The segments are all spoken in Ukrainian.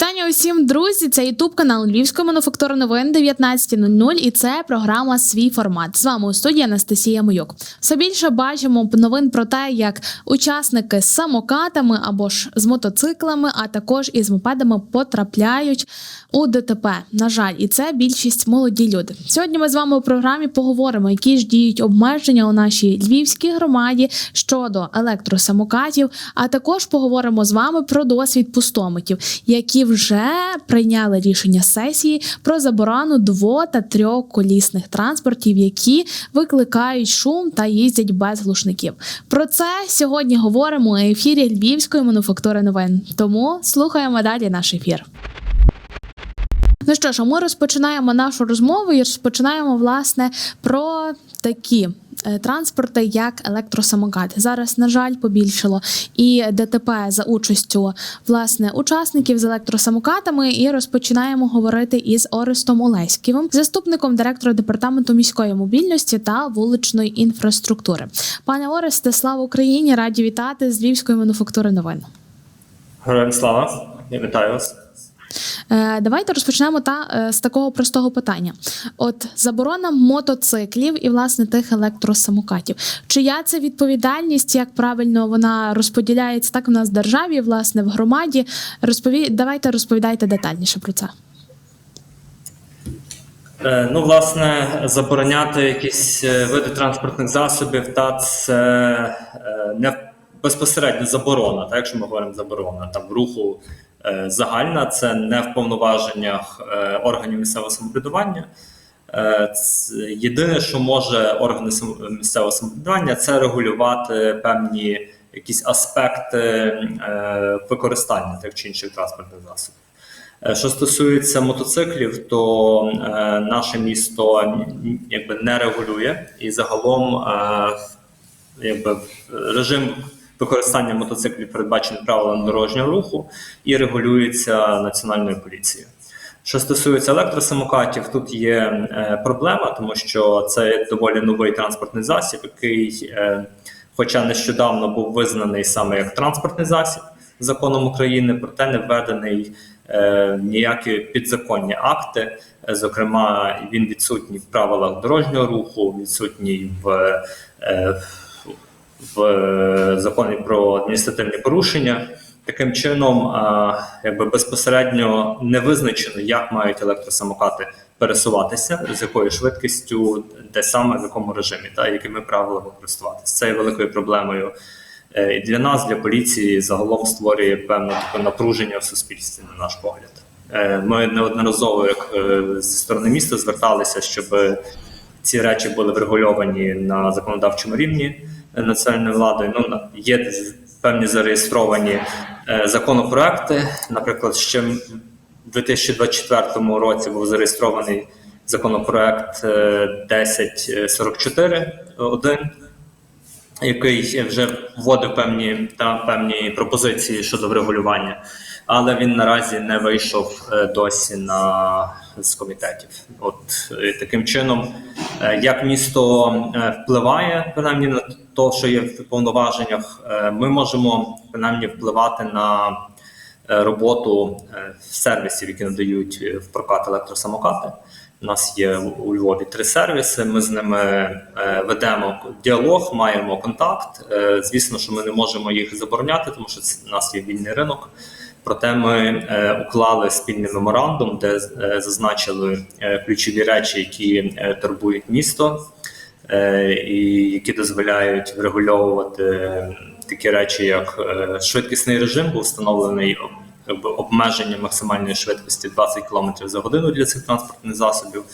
Вітання усім, друзі! Це Ютуб канал Львівської мануфактури новин 19.00 і це програма Свій формат. З вами у студії Анастасія Мойок. Все більше бачимо новин про те, як учасники з самокатами або ж з мотоциклами, а також із мопедами потрапляють у ДТП. На жаль, і це більшість молоді люди. Сьогодні ми з вами у програмі поговоримо, які ж діють обмеження у нашій львівській громаді щодо електросамокатів. А також поговоримо з вами про досвід пустомитів, які вже прийняли рішення сесії про заборону дво та трьохколісних транспортів, які викликають шум та їздять без глушників. Про це сьогодні говоримо у ефірі Львівської мануфактури новин. Тому слухаємо далі наш ефір. Ну що ж, а ми розпочинаємо нашу розмову і розпочинаємо власне про такі е, транспорти, як електросамокат. Зараз, на жаль, побільшало і ДТП за участю власне учасників з електросамокатами. І розпочинаємо говорити із Орестом Олеськівим, заступником директора департаменту міської мобільності та вуличної інфраструктури. Пане Оресте, слава Україні! Раді вітати з Львівської мануфактури новин. Героям слава, я вітаю вас. Е, Давайте розпочнемо та е, з такого простого питання: от заборона мотоциклів і власне тих електросамокатів. Чия це відповідальність? Як правильно вона розподіляється так у нас в державі, власне, в громаді? Розпові... Давайте розповідайте детальніше про це. Е, Ну, власне, забороняти якісь види транспортних засобів, та це не безпосередньо заборона, так, якщо ми говоримо заборона там руху загальна, це не в повноваженнях е, органів місцевого самоврядування. Е, Єдине, що може органи місцевого самоврядування, це регулювати певні якісь аспекти е, використання тих чи інших транспортних засобів. Е, Що стосується мотоциклів, то е, наше місто якби не регулює і загалом е, якби режим використання мотоциклів передбачений правилами дорожнього руху і регулюється національною поліцією. Що стосується електросамокатів, тут є е, проблема, тому що це доволі новий транспортний засіб, який, е, хоча нещодавно був визнаний саме як транспортний засіб законом України, проте не введений е, ніякі підзаконні акти. Зокрема, він відсутній в правилах дорожнього руху, відсутній в, в е, законі про адміністративні порушення. Таким чином, якби безпосередньо не визначено, як мають електросамокати пересуватися, з якою швидкістю, де саме в якому режимі, та якими правилами користуватися. Це є великою проблемою е, і для нас, для поліції, загалом створює певне таке напруження в суспільстві, на наш погляд. Е, Ми неодноразово, як е, зі сторони міста, зверталися, щоб ці речі були врегульовані на законодавчому рівні е, національною владою. Ну є певні зареєстровані е, законопроекти. Наприклад, ще в 2024 році був зареєстрований законопроект е, 1044.1, який вже вводив певні та певні пропозиції щодо врегулювання, але він наразі не вийшов е, досі на з комітетів. От е, таким чином, е, як місто впливає принаймні на те, що є в повноваженнях, ми можемо принаймні впливати на роботу сервісів, які надають в прокат електросамокати. У нас є у Львові три сервіси. Ми з ними е, ведемо діалог, маємо контакт. Е, Звісно, що ми не можемо їх забороняти, тому що це- у нас є вільний ринок. Проте ми е, уклали спільний меморандум, де зазначили ключові речі, які турбують місто, і які дозволяють врегульовувати такі речі, як швидкісний режим, був встановлений якби, обмеження максимальної швидкості 20 км за годину для цих транспортних засобів.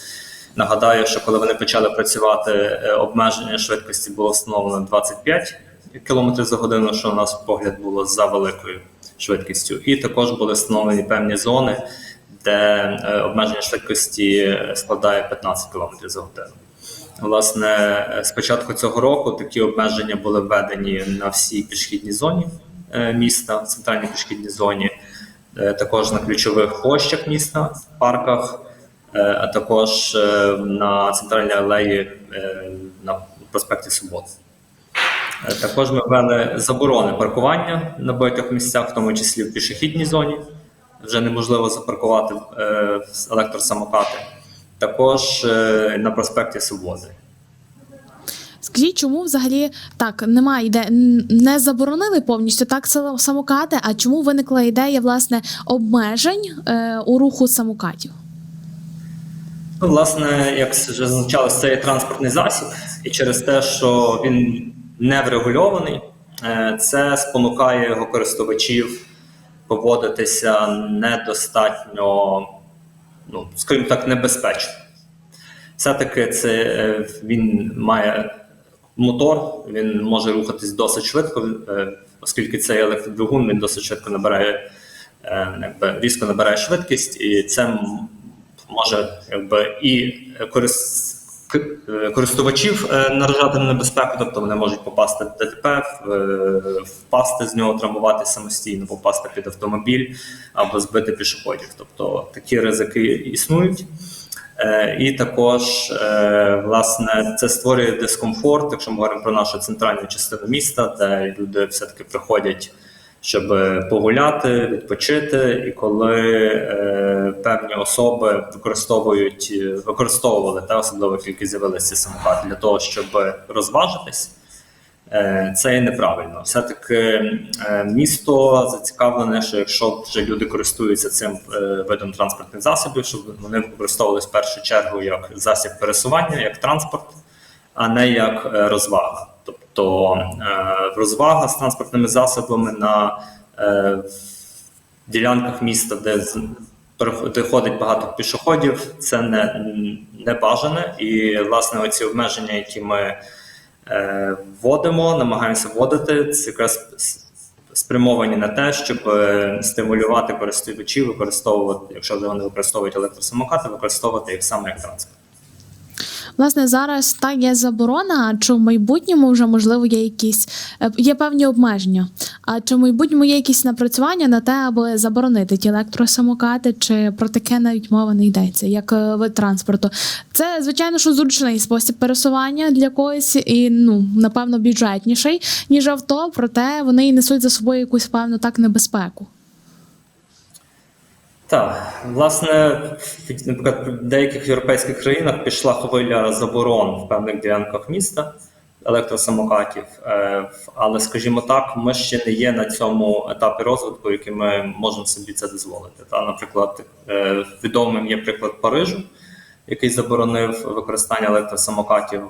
Нагадаю, що коли вони почали працювати, е, обмеження швидкості було встановлено 25 км за годину, що у нас погляд було за великою швидкістю. І також були встановлені певні зони, де е, обмеження швидкості складає 15 км за годину. Власне, е, з початку цього року такі обмеження були введені на всій пішохідній зоні міста, центральній пішохідній зоні, також на ключових площах міста, в парках, е, а також е, на центральній алеї е, на проспекті. Е, Також ми ввели заборони паркування на багатьох місцях, в тому числі в пішохідній зоні вже неможливо запаркувати е, електросамокати. Також е, на проспекті Свободи. Скажіть, чому взагалі так немає іде не заборонили повністю так самокати? А чому виникла ідея власне обмежень е, у руху самокатів? Ну, власне, як вже зазначалось, це є транспортний засіб, і через те, що він не врегульований, е, це спонукає його користувачів поводитися недостатньо, ну, скажімо так, небезпечно. Все-таки це е, він має мотор, він може рухатись досить швидко, е, оскільки цей електродвигун він досить швидко набирає, е, якби різко набирає швидкість, і це може якби і е, користувачів наражати на небезпеку, тобто вони можуть попасти в ДТП, впасти з нього, травмувати самостійно, попасти під автомобіль або збити пішоходів. Тобто такі ризики існують. Е, І також е, власне це створює дискомфорт, якщо ми говоримо про нашу центральну частину міста, де люди все-таки приходять, щоб погуляти, відпочити. І коли е, певні особи використовують е, використовували та особливо тільки з'явилися самокат для того, щоб розважитись. Е, Це є неправильно. Все-таки е, місто зацікавлене, що якщо вже люди користуються цим е, видом транспортних засобів, щоб вони використовувалися в першу чергу як засіб пересування, як транспорт, а не як розвага. Тобто розвага з транспортними засобами на ділянках міста, де ходить багато пішоходів, це не, не бажане. І власне оці обмеження, які ми вводимо, намагаємося вводити, це якраз спрямовані на те, щоб е, стимулювати користувачів використовувати, якщо вони використовують електросамокати, використовувати їх саме як транспорт. Власне, зараз та є заборона, а чи в майбутньому вже можливо є якісь е, є певні обмеження. А чи в майбутньому є якісь напрацювання на те, аби заборонити ті електросамокати, чи про таке навіть мова не йдеться, як е, вид транспорту? Це звичайно, що зручний спосіб пересування для когось, і ну напевно бюджетніший ніж авто, проте вони і несуть за собою якусь певну так небезпеку. Так, власне, наприклад, в деяких європейських країнах пішла хвиля заборон в певних ділянках міста електросамокатів. Е, Але, скажімо так, ми ще не є на цьому етапі розвитку, який ми можемо собі це дозволити. Та, наприклад, е, відомим є приклад Парижу, який заборонив використання електросамокатів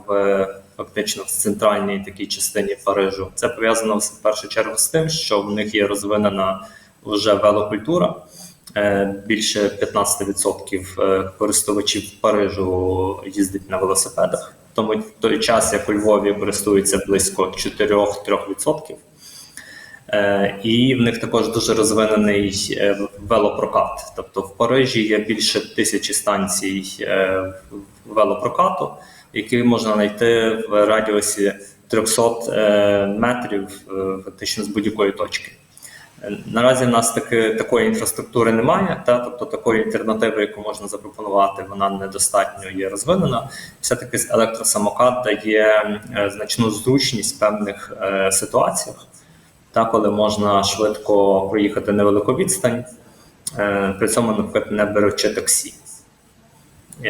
фактично в центральній такій частині Парижу. Це пов'язано в першу чергу з тим, що в них є розвинена вже велокультура. Е, Більше 15% е, користувачів Парижу їздить на велосипедах. Тому в той час, як у Львові користується близько 4-3%. Е, І в них також дуже розвинений велопрокат. Тобто в Парижі є більше тисячі станцій велопрокату, які можна знайти в радіусі 300 е, метрів фактично з будь-якої точки. Наразі в нас таки такої інфраструктури немає, та тобто такої альтернативи, яку можна запропонувати, вона недостатньо є розвинена. Все-таки електросамокат дає е, значну зручність в певних е, ситуаціях, та коли можна швидко проїхати невелику відстань, е, при цьому, наприклад, не беручи таксі.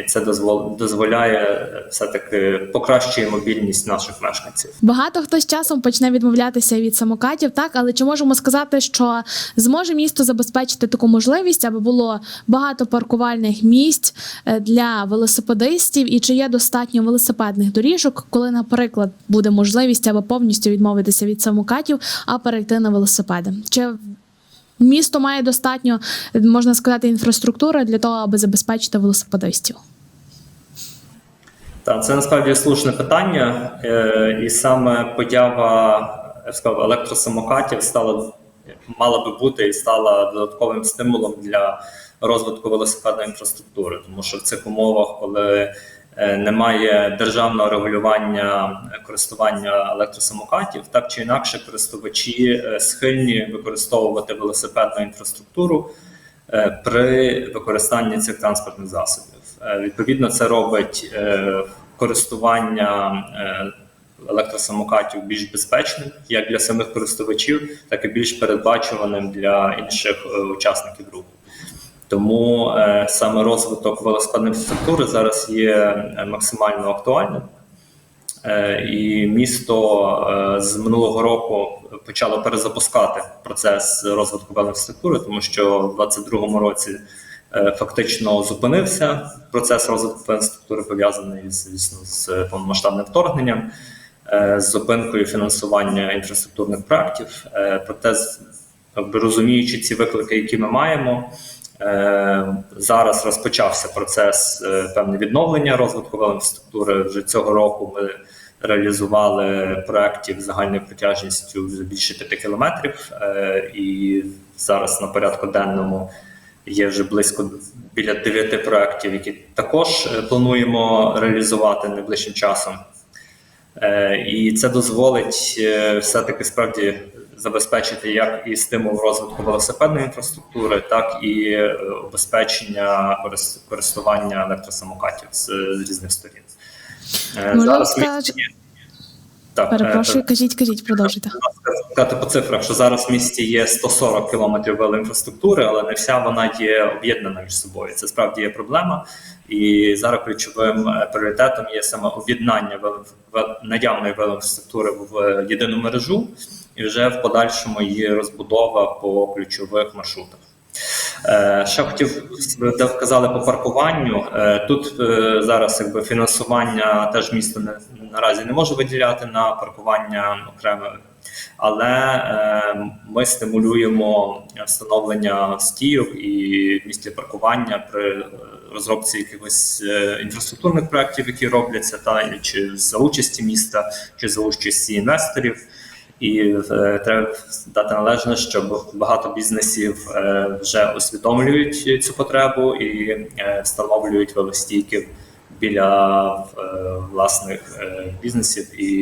Це дозвол- дозволяє е, все-таки покращує мобільність наших мешканців. Багато хто з часом почне відмовлятися від самокатів, так але чи можемо сказати, що зможе місто забезпечити таку можливість, аби було багато паркувальних місць е, для велосипедистів, і чи є достатньо велосипедних доріжок, коли, наприклад, буде можливість аби повністю відмовитися від самокатів, а перейти на велосипеди? Чи місто має достатньо, можна сказати, інфраструктури для того, аби забезпечити велосипедистів? Так, це насправді слушне питання, е, і саме поява сказав, електросамокатів стала мала би бути і стала додатковим стимулом для розвитку велосипедної інфраструктури, тому що в цих умовах, коли немає державного регулювання користування електросамокатів, так чи інакше користувачі е, схильні використовувати велосипедну інфраструктуру е, при використанні цих транспортних засобів. Е, Відповідно, це робить е, користування е, електросамокатів більш безпечним як для самих користувачів, так і більш передбачуваним для інших е, учасників руху. Тому е, саме розвиток велосипедної інфраструктури зараз є е, максимально актуальним. Е, І місто е, з минулого року почало перезапускати процес розвитку велоінфраструктури, тому що в 2022 році е, фактично зупинився процес розвитку велоінфраструктури, пов'язаний звісно з повномасштабним вторгненням, е, з зупинкою фінансування інфраструктурних проєктів. Е, Проте, розуміючи ці виклики, які ми маємо, Зараз розпочався процес е, певне відновлення розвитку велоінфраструктури. Вже цього року ми реалізували проєктів загальною протяжністю більше 5 кілометрів, Е, і зараз на порядку денному є вже близько біля 9 проєктів, які також е, плануємо реалізувати найближчим часом. Е, І це дозволить е, все-таки справді забезпечити як і стимул розвитку велосипедної інфраструктури, так і е, обезпечення корис- користування електросамокатів з, з різних сторін. Е, Зараз ми- Так, е, Перепрошую, кажіть, кажіть, продовжуйте. сказати по цифрах, що зараз в місті є 140 кілометрів велоінфраструктури, але не вся вона є об'єднана між собою. Це справді є проблема. І зараз ключовим е, пріоритетом є саме об'єднання наявної велоінфраструктури в єдину мережу, і вже в подальшому її розбудова по ключових маршрутах. Е, Ще хотів де вказали по паркуванню. Е, Тут е, зараз якби фінансування теж місто не наразі не може виділяти на паркування окреме, але ми стимулюємо встановлення стійок і місця паркування при розробці якихось інфраструктурних проєктів, які робляться, та чи за участі міста, чи за участі інвесторів. І е, треба дати належне, що багато бізнесів е, вже усвідомлюють цю потребу і е, встановлюють велостійків біля власних бізнесів і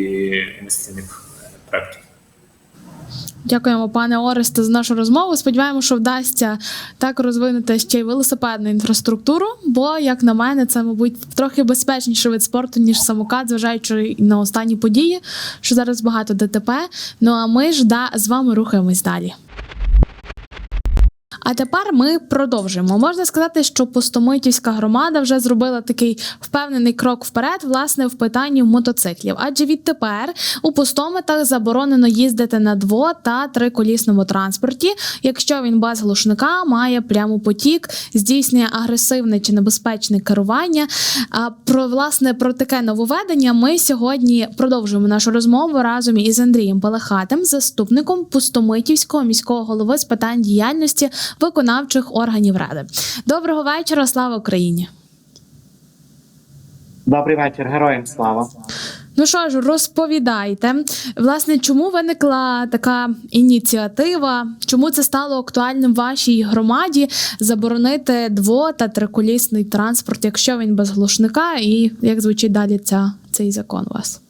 інвестиційних проєктів. Дякуємо, пане Оресте, за нашу розмову. Сподіваємося, що вдасться так розвинути ще й велосипедну інфраструктуру. Бо, як на мене, це, мабуть, трохи безпечніший вид спорту, ніж самокат, зважаючи на останні події, що зараз багато ДТП. Ну а ми ж да, з вами рухаємось далі. А тепер ми продовжуємо. Можна сказати, що Пустомитівська громада вже зробила такий впевнений крок вперед, власне, в питанні мотоциклів. Адже відтепер у пустомитах заборонено їздити на дво та триколісному транспорті, якщо він без глушника має прямопотік, здійснює агресивне чи небезпечне керування. А про власне про таке нововведення ми сьогодні продовжуємо нашу розмову разом із Андрієм Пелехатим, заступником Пустомитівського міського голови з питань діяльності виконавчих органів ради. Доброго вечора, слава Україні! Добрий вечір, героям слава. Ну що ж, розповідайте, власне, чому виникла така ініціатива? Чому це стало актуальним в вашій громаді заборонити дво та триколісний транспорт, якщо він без глушника, і як звучить далі ця, цей закон у вас?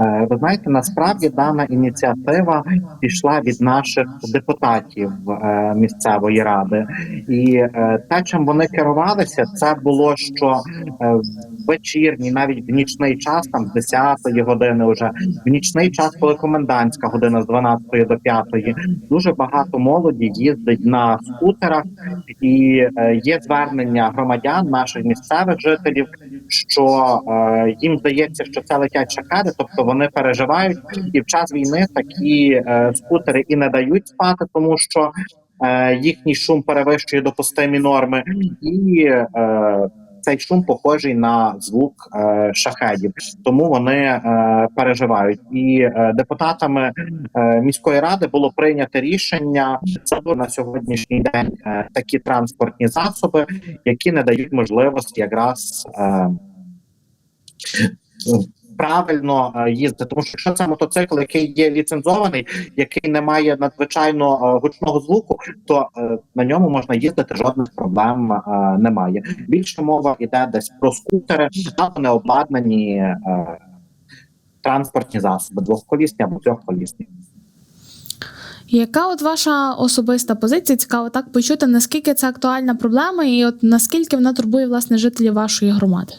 Е, Ви знаєте, насправді дана ініціатива пішла від наших депутатів е, місцевої ради, і е, те, чим вони керувалися, це було що вечірній, навіть в нічний час, там з 10-ї години, вже в нічний час, коли комендантська година з 12 до 5, дуже багато молоді їздить на скутерах, і є звернення громадян, наших місцевих жителів, що е, їм здається, що це летять шахеди, тобто вони переживають, і в час війни такі е, скутери і не дають спати, тому що е, їхній шум перевищує допустимі норми, і е, цей шум похожий на звук е, шахедів, тому вони е, переживають. І е, депутатами е, міської ради було прийнято рішення на сьогоднішній день е, такі транспортні засоби, які не дають можливості якраз. Е, Правильно е, їздити, тому що якщо це мотоцикл, який є ліцензований, який не має надзвичайно е, гучного звуку, то е, на ньому можна їздити, жодних проблем немає. Більше мова йде десь про скутери, або не обладнані е, транспортні засоби, двохколісні або трьохколісні. Яка от ваша особиста позиція? Цікаво так почути, наскільки це актуальна проблема, і от наскільки вона турбує власне жителів вашої громади?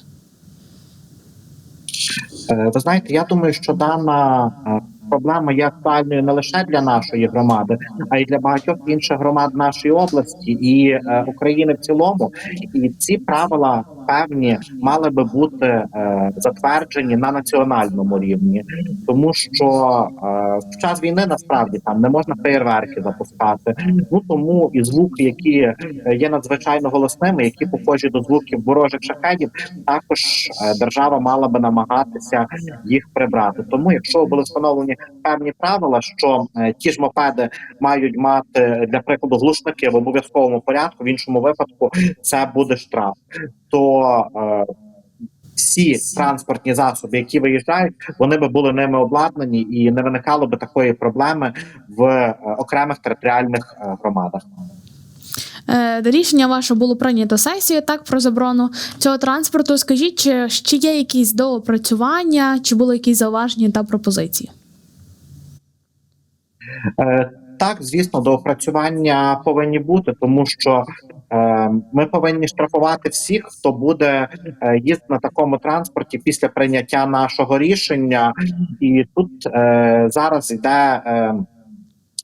Е, Ви знаєте, я думаю, що дана е, проблема є актуальною не лише для нашої громади, а й для багатьох інших громад нашої області і е, України в цілому. І ці правила певні мали би бути е, затверджені на національному рівні, тому що е, в час війни насправді там не можна феєрверки запускати. Ну тому і звуки, які е, є надзвичайно голосними, які похожі до звуків ворожих шахедів, також е, держава мала би намагатися їх прибрати. Тому, якщо були встановлені певні правила, що е, ті ж мопеди мають мати для прикладу глушники в обов'язковому порядку, в іншому випадку це буде штраф. То е, всі транспортні засоби, які виїжджають, вони би були ними обладнані і не виникало би такої проблеми в е, окремих територіальних е, громадах. Рішення ваше було прийнято сесією так про заборону цього транспорту. Скажіть, чи ще є якісь доопрацювання, чи були якісь зауваження та пропозиції? Так, звісно, доопрацювання повинні бути, тому що ми повинні штрафувати всіх, хто буде е, їздити на такому транспорті після прийняття нашого рішення, і тут е, зараз йде.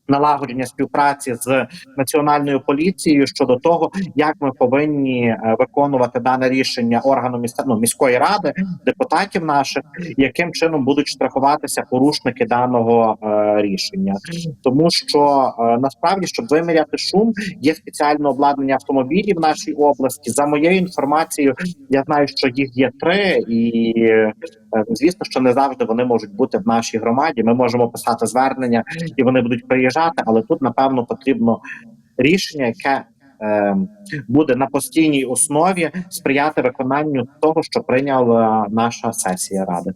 Налагодження співпраці з національною поліцією щодо того, як ми повинні е, виконувати дане рішення органу міста ну, міської ради, депутатів наших, яким чином будуть штрафуватися порушники даного е, рішення тому що е, насправді, щоб виміряти шум, є спеціальне обладнання автомобілів в нашій області. За моєю інформацією, я знаю, що їх є три, і звісно, що не завжди вони можуть бути в нашій громаді. Ми можемо писати звернення, і вони будуть приїжджати, але тут напевно потрібно рішення, яке е, буде на постійній основі сприяти виконанню того, що прийняла наша сесія ради.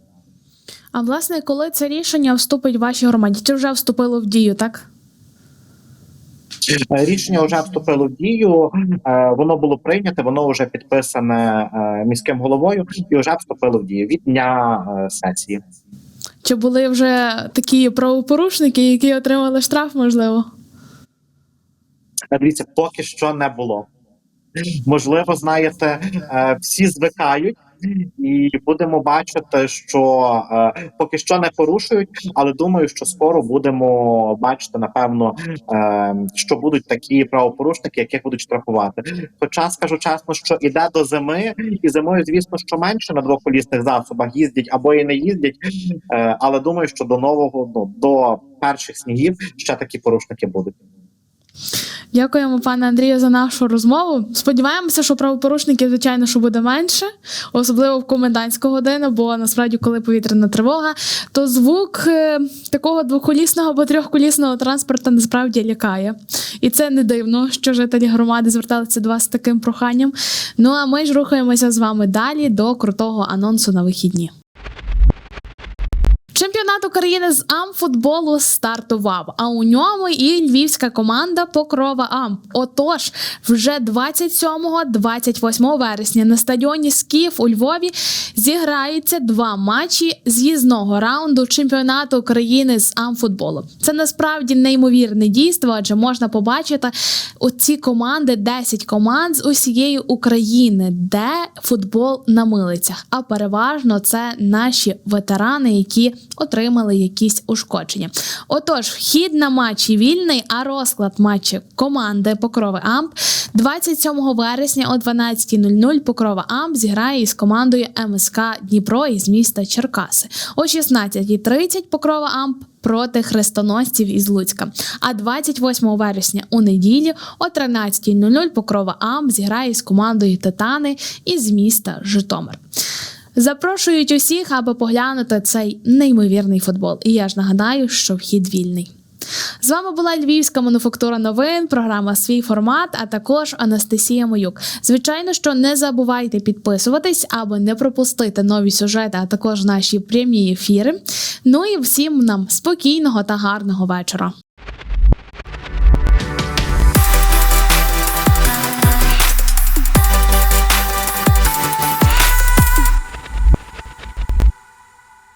А власне, коли це рішення вступить в вашій громаді? Чи вже вступило в дію, так? Е, Рішення вже вступило в дію. е, Воно було прийнято, воно вже підписане е, міським головою і вже вступило в дію від дня сесії. Чи були вже такі правопорушники, які отримали штраф, можливо? Дивіться, поки що не було. Можливо, знаєте, всі звикають. І будемо бачити, що е, поки що не порушують, але думаю, що скоро будемо бачити, напевно, е, що будуть такі правопорушники, яких будуть штрафувати. Хоча скажу чесно, що іде до зими, і зимою, звісно, що менше на двоколісних засобах їздять або і не їздять. Е, але думаю, що до нового ну, до перших снігів ще такі порушники будуть. Дякуємо, пане Андрію, за нашу розмову. Сподіваємося, що правопорушників, звичайно, що буде менше, особливо в комендантську годину, бо насправді, коли повітряна тривога, то звук е, такого двоколісного або трьохколісного транспорту насправді лякає. І це не дивно, що жителі громади зверталися до вас з таким проханням. Ну а ми ж рухаємося з вами далі до крутого анонсу на вихідні. Чемпіонат України з амфутболу стартував, а у ньому і львівська команда Покрова Амп. Отож, вже 27-28 вересня на стадіоні Скіф у Львові зіграються два матчі з'їзного раунду чемпіонату України з амфутболу. Це насправді неймовірне дійство, адже можна побачити оці команди, 10 команд з усієї України, де футбол на милицях. А переважно це наші ветерани, які отримали якісь ушкодження. Отож, вхід на матчі вільний, а розклад матчів команди Покрови Амп 27 вересня о 12.00 Покрова Амп зіграє із командою МСК Дніпро із міста Черкаси. О 16.30 Покрова Амп проти хрестоносців із Луцька. А 28 вересня у неділю о 13.00 Покрова Амп зіграє з командою Титани із міста Житомир. Запрошують усіх, аби поглянути цей неймовірний футбол. І я ж нагадаю, що вхід вільний. З вами була Львівська мануфактура новин, програма Свій формат, а також Анастасія Моюк. Звичайно, що не забувайте підписуватись, аби не пропустити нові сюжети, а також наші прямі ефіри. Ну і всім нам спокійного та гарного вечора.